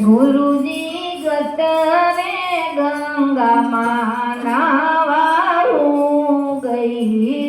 ગુરુજી ગતરે ગંગામાં નાવા ગઈ.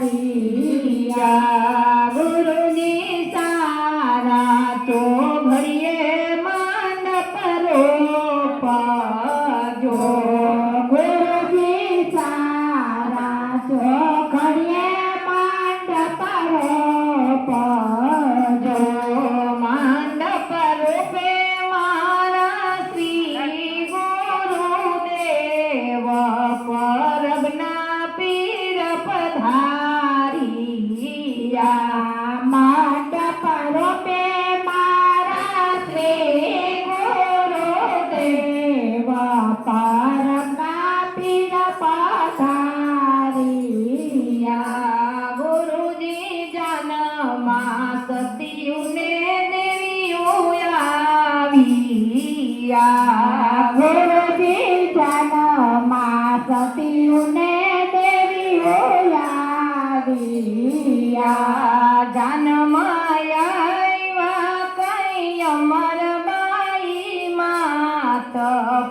પીર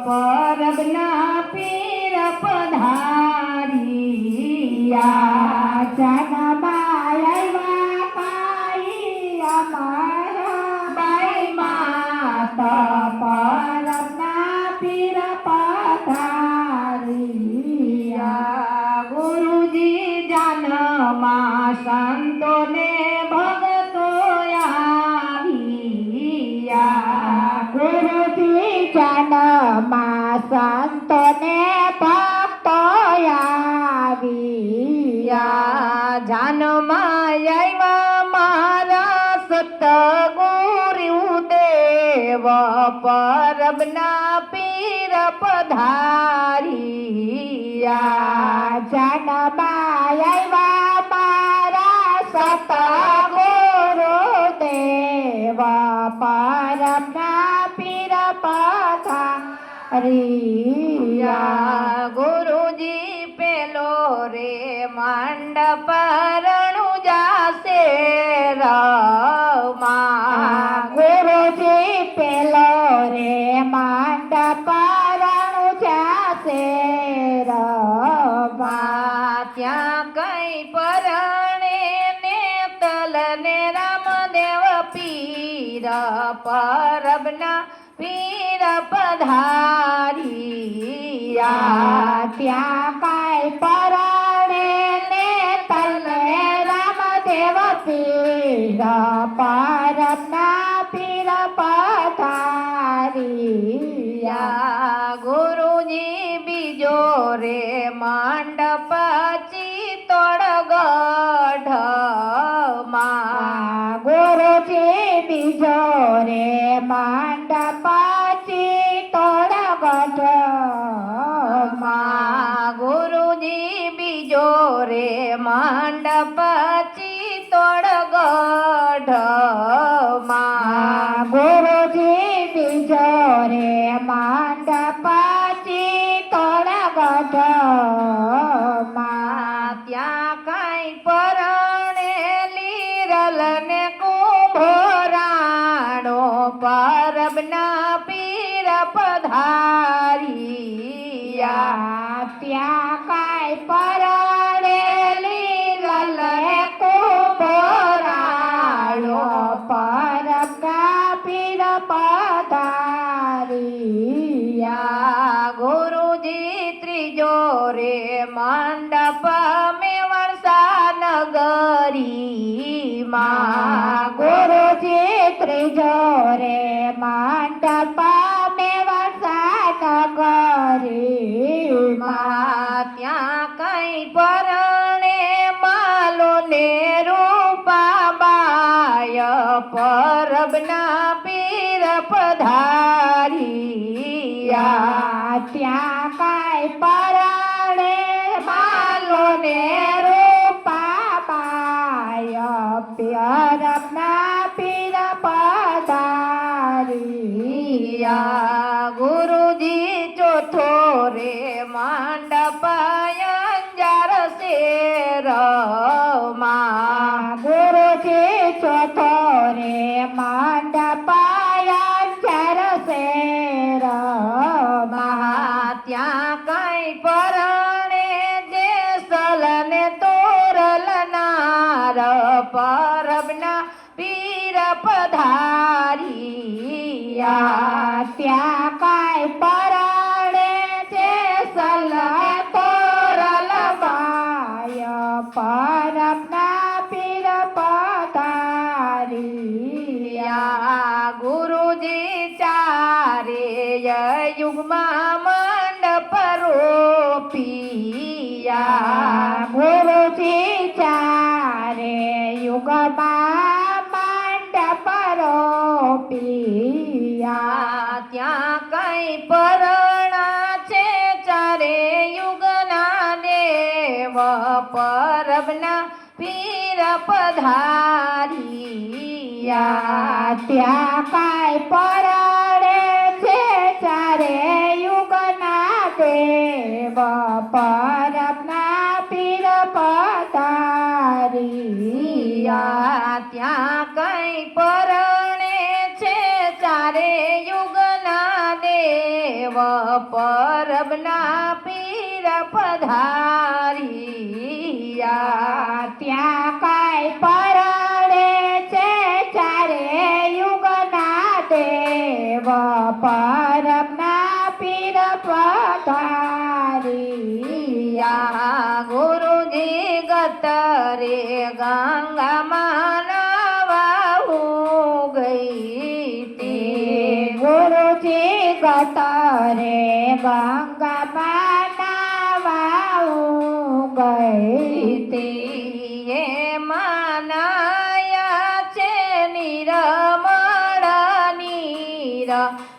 પરબના પીર પધારિયા. જાનમાં આવ્યા મારા સતગુરુ દેવ પરબના પીર પધારિયા જન્માય આવ્યા મારા સતગુરુ દેવ પરબના પીર પધારિયા. ગુરુજી પેલો રે મંડપ પરબના વીર પધારિયા ત્યાં કાય પરણે ને તલને રામદેવ પીર પરમના પીર પધારિયા. યા ગુરુજી બીજો રે મંડપ તોડ ગઢમાં રે માંડપ ચિતોડ ગઢમાં. ગુરુજી બીજો રે મંડપ ચિતોડ ગઢમાં ગુરુજી બીજો રે માંડપ ચિતોડ ગઢમાં. ત્યાં ત્રીજો રે મંડપ મેં વરસાદ કરી ત્યાં કઈ પરણે માલો ને રૂપા બાય પરબના પીર પધારિયા. ત્યાં કાંઈ પરણે માલો ને પરબના પીર પધારિયા. ત્યાં કાંઈ પરણે છે સલા તોરલ બાય પરમના યુગમાં મંડપ રોપિયા ત્યાં કઈ પરણા છે ચારે યુગના દેવ પરબના પીર પધારિયા. ત્યાં કાંઈ પરણે છે ચારે યુગના દેવ પરમના પધારિયા યા ત્યાં કઈ પરણે છે? ચારે યુગના દેવ પરબના પીર પધારિયા. ત્યાં કાંઈ પરણે છે? ચારે યુગના દેવ પરમના પીર પધારિયા. ગુરુજી ગતરે ગંગામાં નાવાઉં ગઈ તે. માનાયા છે નિરમળ નીર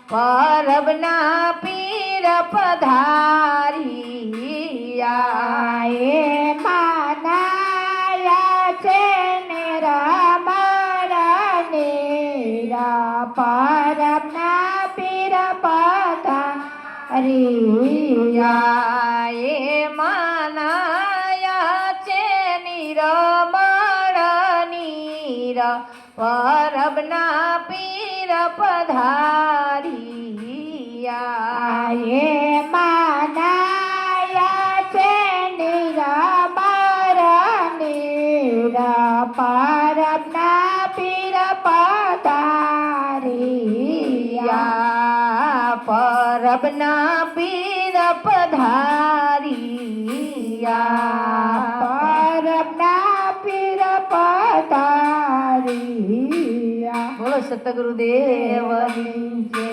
પરબના પીર પધારિયા એ માનાયા છે નિરમળ નીરા પરમના માનાયા છે નિરમળ નીર પરબના પીર પધારી એ માનાયા પરબના પીર પધારિયા. રબના પીર પધારિયા. બોલો સતગુરુદેવની જય